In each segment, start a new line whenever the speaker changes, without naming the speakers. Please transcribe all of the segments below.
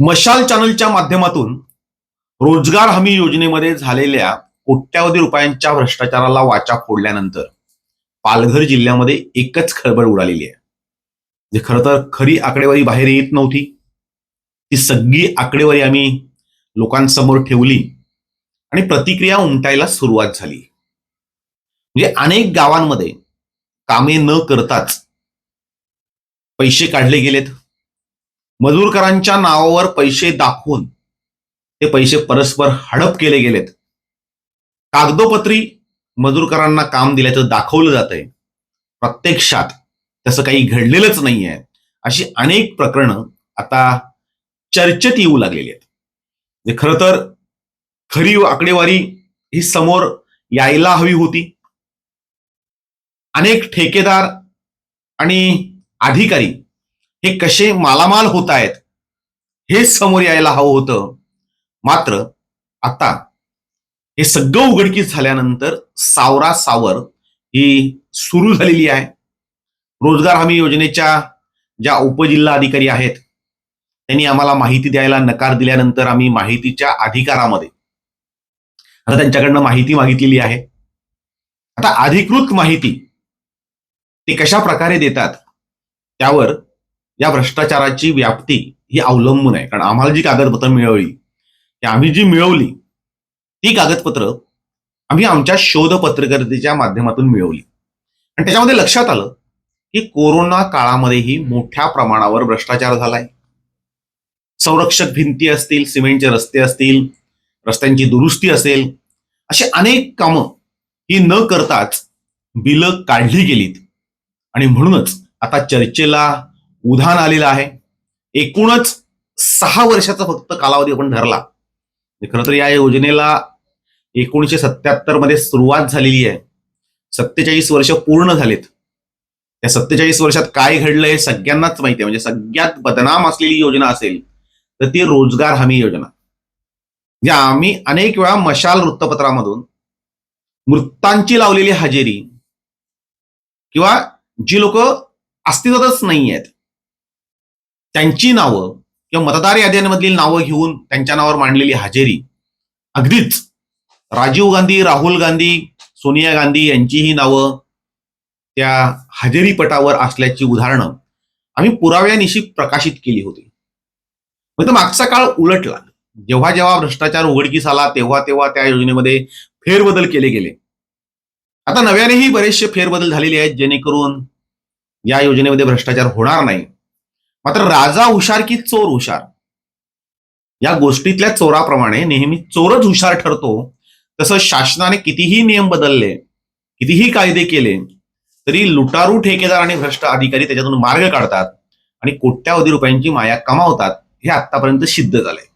मशाल चॅनलच्या माध्यमातून रोजगार हमी योजनेमध्ये झालेल्या कोट्यावधी रुपयांच्या भ्रष्टाचाराला वाचा फोडल्यानंतर पालघर जिल्ह्यामध्ये एकच खळबळ उडालेली आहे. जे खरं तर खरी आकडेवारी बाहेर येत नव्हती. ती सगळी आकडेवारी आम्ही लोकांसमोर ठेवली आणि प्रतिक्रिया उमटायला सुरुवात झाली. म्हणजे अनेक गावांमध्ये कामे न करताच पैसे काढले गेलेत. मजूरकरांच्या नावावर पैसे दाखवून ते पैसे परस्पर हडप केले गेलेत. कागदोपत्री मजूरकरांना काम दिल्याचं दाखवलं जात आहे प्रत्यक्षात तसं काही घडलेलंच नाही आहे अशी अनेक प्रकरणं आता चर्चेत येऊ लागलेली आहेत. खरं तर खरी आकडेवारी ही समोर यायला हवी होती. अनेक ठेकेदार आणि अधिकारी हे कसे मालामाल होत आहेत हे समोर यायला हवं होतं. मात्र आता हे सगळं उघडकीस झाल्यानंतर सावरा सावर ही सुरू झालेली आहे. रोजगार हमी योजनेच्या ज्या उपजिल्हा अधिकारी आहेत त्यांनी आम्हाला माहिती द्यायला नकार दिल्यानंतर आम्ही माहितीच्या अधिकारामध्ये आता त्यांच्याकडनं माहिती मागितलेली आहे. आता अधिकृत माहिती ते कशा प्रकारे देतात त्यावर या भ्रष्टाचाराची व्याप्ती ही अवलंबून आहे. कारण आम्हाला जी कागदपत्र मिळवली ती आम्ही जी मिळवली ती कागदपत्र आम्ही आमच्या शोध पत्रकारितेच्या माध्यमातून मिळवली. आणि त्याच्यामध्ये लक्षात आलं की कोरोना काळामध्येही मोठ्या प्रमाणावर भ्रष्टाचार झालाय. संरक्षक भिंती असतील सिमेंटचे रस्ते असतील रस्त्यांची दुरुस्ती असेल अशी अनेक कामं ही न करताच बिलं काढली गेलीत. आणि म्हणूनच आता चर्चेला उधाण आलेलं आहे. एकूणच सहा वर्षाचा फक्त कालावधी आपण धरला. म्हणजे खरं तर या योजनेला एकोणीसशे सत्याहत्तरमध्ये सुरुवात झालेली आहे. सत्तेचाळीस वर्ष पूर्ण झालेत. त्या सत्तेचाळीस वर्षात काय घडलं हे सगळ्यांनाच माहिती आहे. म्हणजे सगळ्यात बदनाम असलेली योजना असेल तर ती रोजगार हमी योजना. म्हणजे आम्ही अनेक वेळा मशाल वृत्तपत्रामधून मृतांची लावलेली हजेरी किंवा जी लोक अस्तित्वातच नाही आहेत त्यांची नावं किंवा मतदार याद्यांमधील नावं घेऊन त्यांच्या नावावर मांडलेली हजेरी. अगदीच राजीव गांधी राहुल गांधी सोनिया गांधी यांचीही नावं त्या हजेरीपटावर असल्याची उदाहरणं आम्ही पुराव्यानिशी प्रकाशित केली होती. मग मागचा काळ उलटला. जेव्हा जेव्हा भ्रष्टाचार उघडकीस आला तेव्हा तेव्हा त्या योजनेमध्ये फेरबदल केले गेले. आता नव्यानेही बरेचसे फेरबदल झालेले आहेत जेणेकरून या योजनेमध्ये भ्रष्टाचार होणार नाही. मात्र राजा हुशार की चोर हुशार? या गोष्टीतल्या चोराप्रमाणे नेहमी चोरच हुशार ठरतो. तसं शासनाने कितीही नियम बदलले कितीही कायदे केले तरी लुटारू ठेकेदार आणि भ्रष्ट अधिकारी त्याच्यातून मार्ग काढतात आणि कोट्यावधी रुपयांची माया कमावतात हे आतापर्यंत सिद्ध झालंय.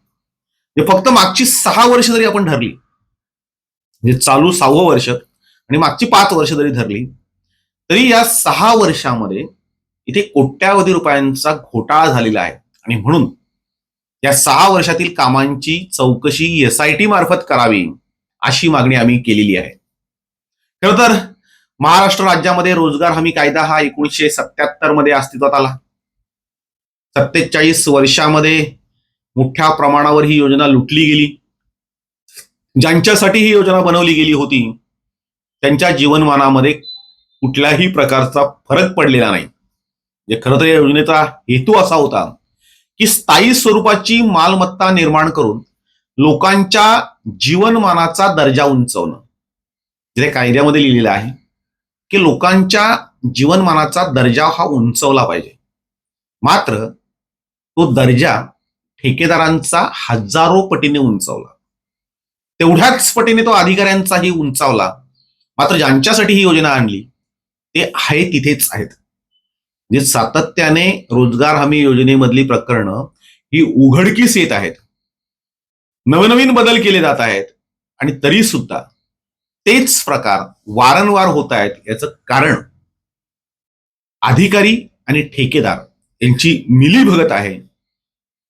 हे फक्त मागची सहा वर्ष जरी आपण धरली म्हणजे चालू सहावं वर्ष आणि मागची पाच वर्ष जरी धरली तरी या सहा वर्षामध्ये इथे कोट्यावधी रुपयांचा घोटाळा झालेला आहे. आणि म्हणून या सहा वर्षातील कामांची चौकशी एस आय टी मार्फत करावी अशी मागणी आम्ही केलेली आहे. खरं तर महाराष्ट्र राज्यामध्ये रोजगार हमी कायदा हा एकोणीसशे सत्याहत्तरमध्ये अस्तित्वात आला. सत्तेचाळीस वर्षामध्ये मोठ्या प्रमाणावर ही योजना लुटली गेली. ज्यांच्यासाठी ही योजना बनवली गेली होती त्यांच्या जीवनमानामध्ये कुठल्याही प्रकारचा फरक पडलेला नाही. खरं तर या योजनेचा हेतू असा होता की स्थायी स्वरूपाची मालमत्ता निर्माण करून लोकांच्या जीवनमानाचा दर्जा उंचवणं. जे कायद्यामध्ये लिहिलेलं आहे की लोकांच्या जीवनमानाचा दर्जा हा उंचवला पाहिजे. मात्र तो दर्जा ठेकेदारांचा हजारो पटीने उंचावला. तेवढ्याच पटीने तो अधिकाऱ्यांचाही उंचावला. मात्र ज्यांच्यासाठी ही योजना आणली ते आहे तिथेच आहेत. म्हणजे सातत्याने रोजगार हमी योजनेमधली प्रकरणं ही उघडकीस येत आहेत. नवनवीन बदल केले जात आहेत. आणि तरी सुद्धा तेच प्रकार वारंवार होत आहेत याचं कारण अधिकारी आणि ठेकेदार यांची मिलीभगत आहे.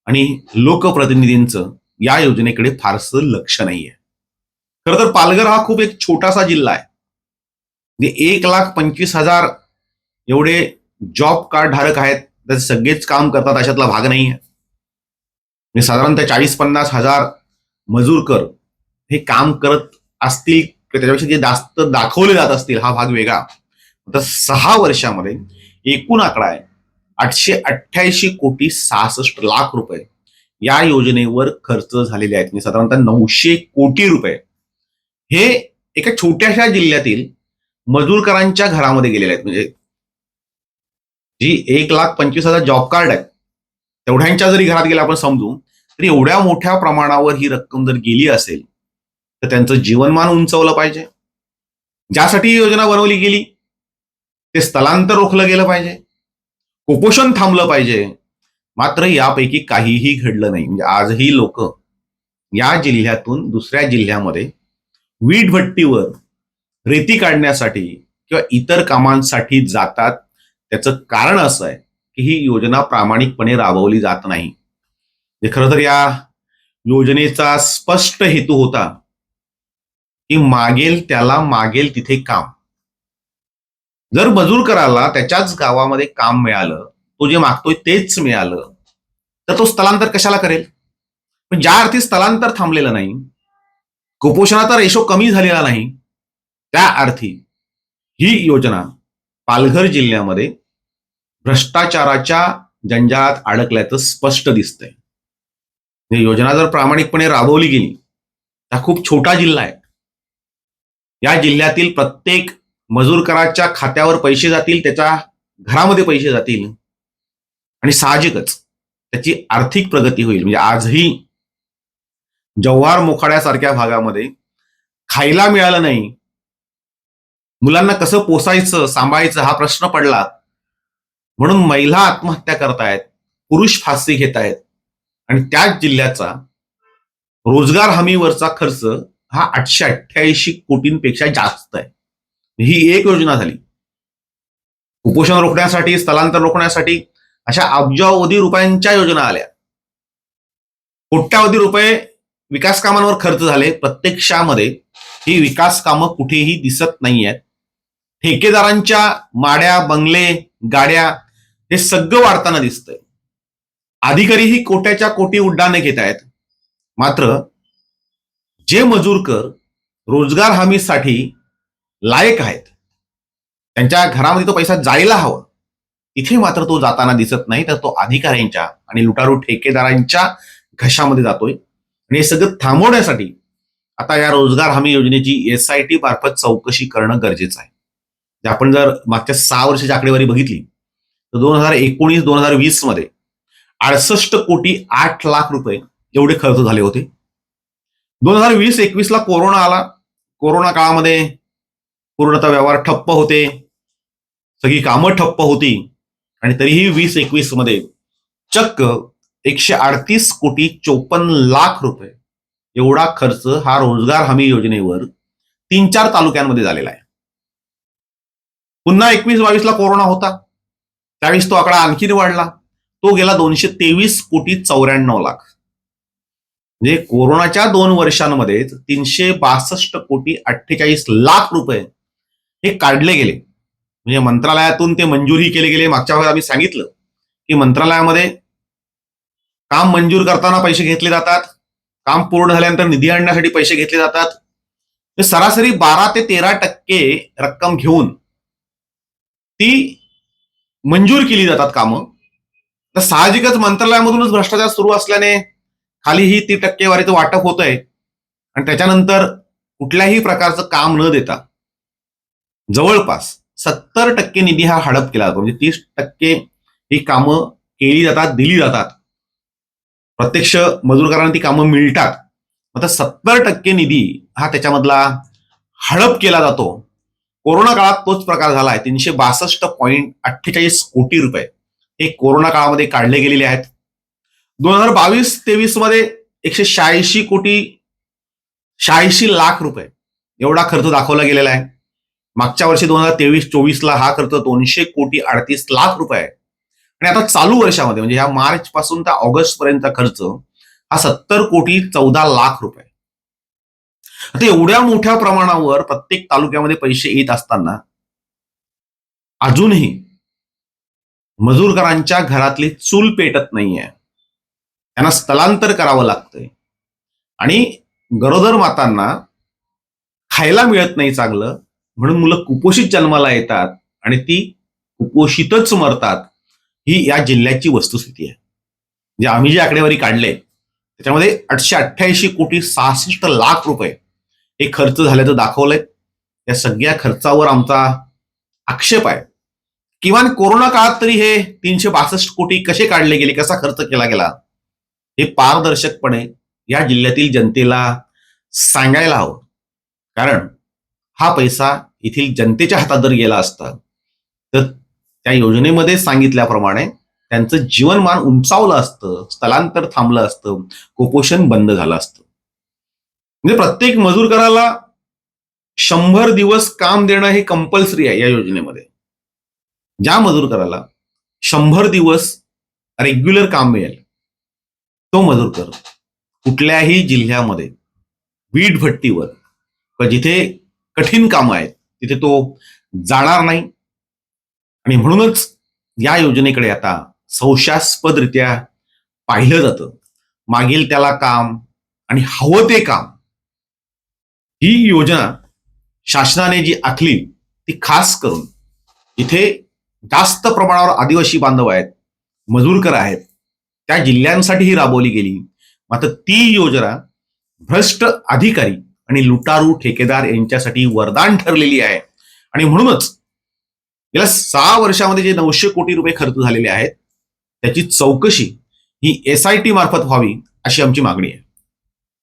आणि लोकप्रतिनिधींचं या योजनेकडे फारसं लक्ष नाहीये. खर तर पालघर हा खूप एक छोटासा जिल्हा आहे. एक लाख पंचवीस हजार एवढे जॉब कार्ड धारक आहेत त्याचे सगळेच काम करतात अशातला भाग नाही आहे. म्हणजे साधारणतः चाळीस पन्नास हजार मजूर कर हे काम करत असतील त्याच्यापेक्षा जे जास्त दाखवले जात असतील हा भाग वेगळा. तर सहा वर्षामध्ये एकूण आकडा आहे आठशे अठ्ठ्याऐंशी कोटी सहासष्ट लाख रुपये. या योजनेवर खर्च झालेले आहेत म्हणजे साधारणतः नऊशे कोटी रुपये. हे एका छोट्याशा जिल्ह्यातील मजूरकरांच्या घरामध्ये गेलेले आहेत म्हणजे जी एक लाख पंचवीस हजार जॉब कार्ड आहे तेवढ्यांच्या जरी घरात गेला आपण समजू तरी एवढ्या मोठ्या प्रमाणावर ही रक्कम जर गेली असेल तर त्यांचं जीवनमान उंचवलं पाहिजे. ज्यासाठी ही योजना बनवली गेली ते स्थलांतर रोखलं गेलं पाहिजे. कुपोषण थांबलं पाहिजे. मात्र यापैकी काहीही घडलं नाही. म्हणजे आजही लोक या जिल्ह्यातून दुसऱ्या जिल्ह्यामध्ये वीट भट्टीवर रेती काढण्यासाठी किंवा इतर कामांसाठी जातात त्याचं कारण असं आहे की ही योजना प्रामाणिकपणे राबवली जात नाही. म्हणजे खरं तर या योजनेचा स्पष्ट हेतू होता की मागेल त्याला मागेल तिथे काम. जर मजूर कराला त्याच्याच गावामध्ये काम मिळालं तो जे मागतोय तेच मिळालं तर तो स्थलांतर कशाला करेल? पण ज्या अर्थी स्थलांतर थांबलेलं नाही कुपोषणाचा रेशो कमी झालेला नाही त्या अर्थी ही योजना पालघर जिल्ह्यामध्ये भ्रष्टाचाराच्या जंजाळात अडकल्याचं स्पष्ट दिसतंय. ही योजना जर प्रामाणिकपणे राबवली गेली हा खूप छोटा जिल्हा आहे. या जिल्ह्यातील प्रत्येक मजूरकराच्या खात्यावर पैसे जातील त्याच्या घरामध्ये पैसे जातील आणि साहजिकच त्याची आर्थिक प्रगती होईल. म्हणजे आजही जव्हार मोखाड्यासारख्या भागामध्ये खायला मिळालं नाही. मुलांना कसं पोसायचं सांभाळायचं हा प्रश्न पडला म्हणून महिला आत्महत्या करतायत पुरुष फाशी घेत आहेत आणि त्याच जिल्ह्याचा रोजगार हमीवरचा खर्च हा आठशे अठ्ठ्याऐंशी कोटींपेक्षा जास्त आहे. ही एक योजना झाली. कुपोषण रोखण्यासाठी स्थलांतर रोखण्यासाठी अशा अब्जावधी रुपयांच्या योजना आल्या. कोट्यावधी रुपये विकास कामांवर खर्च झाले. प्रत्यक्षामध्ये ही विकास कामं कुठेही दिसत नाही आहेत ठेकेदारांच्या माड्या बंगले गाड्या हे सगळं वाढताना दिसतंय. अधिकारीही कोट्याच्या कोटी उड्डाणे घेत आहेत. मात्र जे मजूर कर रोजगार हमीसाठी लायक आहेत त्यांच्या घरामध्ये तो पैसा जायला हवा. इथे मात्र तो जाताना दिसत नाही तर तो अधिकाऱ्यांच्या आणि लुटारू ठेकेदारांच्या घशामध्ये जातोय. आणि हे सगळं थांबवण्यासाठी आता या रोजगार हमी योजनेची एस आय टी मार्फत चौकशी करणं गरजेचं आहे. आपण जर मागच्या सहा वर्षाची आकडेवारी बघितली तर दोन हजार एकोणीस दोन हजार वीसमध्ये अडसष्ट कोटी आठ लाख रुपये एवढे खर्च झाले होते. दोन हजार वीस एकवीस ला कोरोना आला. कोरोना काळामध्ये पूर्णतः व्यवहार ठप्प होते. सगळी कामं ठप्प होती. आणि तरीही वीस एकवीसमध्ये चक्क एकशे अडतीस कोटी चोपन्न लाख रुपये एवढा खर्च हा रोजगार हमी योजनेवर तीन चार तालुक्यांमध्ये झालेला आहे. पुन्हा एकवीस बावीसला कोरोना होता. त्यावेळेस तो आकडा आणखीन वाढला. तो गेला दोनशे तेवीस कोटी चौऱ्याण्णव लाख. म्हणजे कोरोनाच्या दोन वर्षांमध्ये तीनशे बासष्ट कोटी अठ्ठेचाळीस लाख रुपये हे काढले गेले. म्हणजे मंत्रालयातून ते मंजूरही केले गेले. मागच्या वेळेला आम्ही सांगितलं की मंत्रालयामध्ये काम मंजूर करताना पैसे घेतले जातात. काम पूर्ण झाल्यानंतर निधी आणण्यासाठी पैसे घेतले जातात. सरासरी बारा ते तेरा टक्के रक्कम घेऊन ती मंजूर केली जातात कामं. तर साहजिकच मंत्रालयामधूनच भ्रष्टाचार सुरू असल्याने खाली ही ती टक्केवारीचं वाटप होत आहे आणि त्याच्यानंतर कुठल्याही प्रकारचं काम न देता जवळपास सत्तर टक्के निधी हा हडप केला जातो. म्हणजे तीस टक्के ही कामं केली जातात दिली जातात. प्रत्यक्ष मजूरकारांना ती कामं मिळतात. मग सत्तर टक्के निधी हा त्याच्यामधला हडप केला जातो. कोरोना काळात तोच प्रकार झाला आहे तीनशे बासष्ट पॉईंट अठ्ठेचाळीस कोटी रुपये हे कोरोना काळामध्ये काढले गेलेले आहेत. दोन हजार बावीस तेवीसमध्ये एकशे शहाऐंशी कोटी शहाऐंशी लाख रुपये एवढा खर्च दाखवला गेलेला आहे. मागच्या वर्षी दोन हजार तेवीस चोवीसला हा खर्च दोनशे कोटी अडतीस लाख रुपये आहे. आणि आता चालू वर्षामध्ये म्हणजे ह्या मार्च पासून तर ऑगस्ट पर्यंतचा खर्च हा सत्तर कोटी चौदा लाख रुपये आता एवढ्या मोठ्या प्रमाणावर प्रत्येक तालुक्यामध्ये पैसे येत असताना अजूनही मजूरकरांच्या घरातली चूल पेटत नाहीये. त्यांना स्थलांतर करावं लागतंय. आणि गरोदर मातांना खायला मिळत नाही चांगलं म्हणून मुलं कुपोषित जन्माला येतात आणि ती कुपोषितच मरतात ही या जिल्ह्याची वस्तुस्थिती आहे. म्हणजे आम्ही जे आकडेवारी काढले त्याच्यामध्ये आठशे अठ्ठ्याऐंशी कोटी सहासष्ट लाख रुपये हे खर्च झाल्याचं दाखवलंय. या सगळ्या खर्चावर आमचा आक्षेप आहे. किमान कोरोना काळात तरी हे तीनशे बासष्ट कोटी कसे काढले गेले कसा खर्च केला गेला? हे पारदर्शकपणे या जिल्ह्यातील जनतेला सांगायला हवं. कारण हा पैसा येथील जनतेच्या हातात जर गेला असता तर त्या योजनेमध्ये सांगितल्याप्रमाणे त्यांचं जीवनमान उंचावलं असतं स्थलांतर थांबलं असतं कुपोषण बंद झालं असतं. म्हणजे प्रत्येक मजूरकराला शंभर दिवस काम देणं हे कंपल्सरी आहे या योजनेमध्ये. ज्या मजूरकराला शंभर दिवस रेग्युलर काम मिळेल तो मजूरकर कुठल्याही जिल्ह्यामध्ये वीट भट्टीवर किंवा जिथे कठीण कामं आहेत तिथे तो जाणार नाही. आणि म्हणूनच या योजनेकडे आता संशयास्पदरित्या पाहिलं जातं. मागील त्याला काम आणि हवं ते काम ही योजना शासनाने जी आखली ती खास करून इथे जास्त प्रमाणावर आदिवासी बांधव आहेत मजूरकर आहेत त्या जिल्ह्यांसाठी ही राबवली गेली. मात्र ती योजना भ्रष्ट अधिकारी आणि लुटारू ठेकेदार यांच्यासाठी वरदान ठरलेली आहे. आणि म्हणूनच गेल्या सहा वर्षामध्ये जे नऊशे कोटी रुपये खर्च झालेले आहेत त्याची चौकशी ही एस आय टी मार्फत व्हावी अशी आमची मागणी आहे.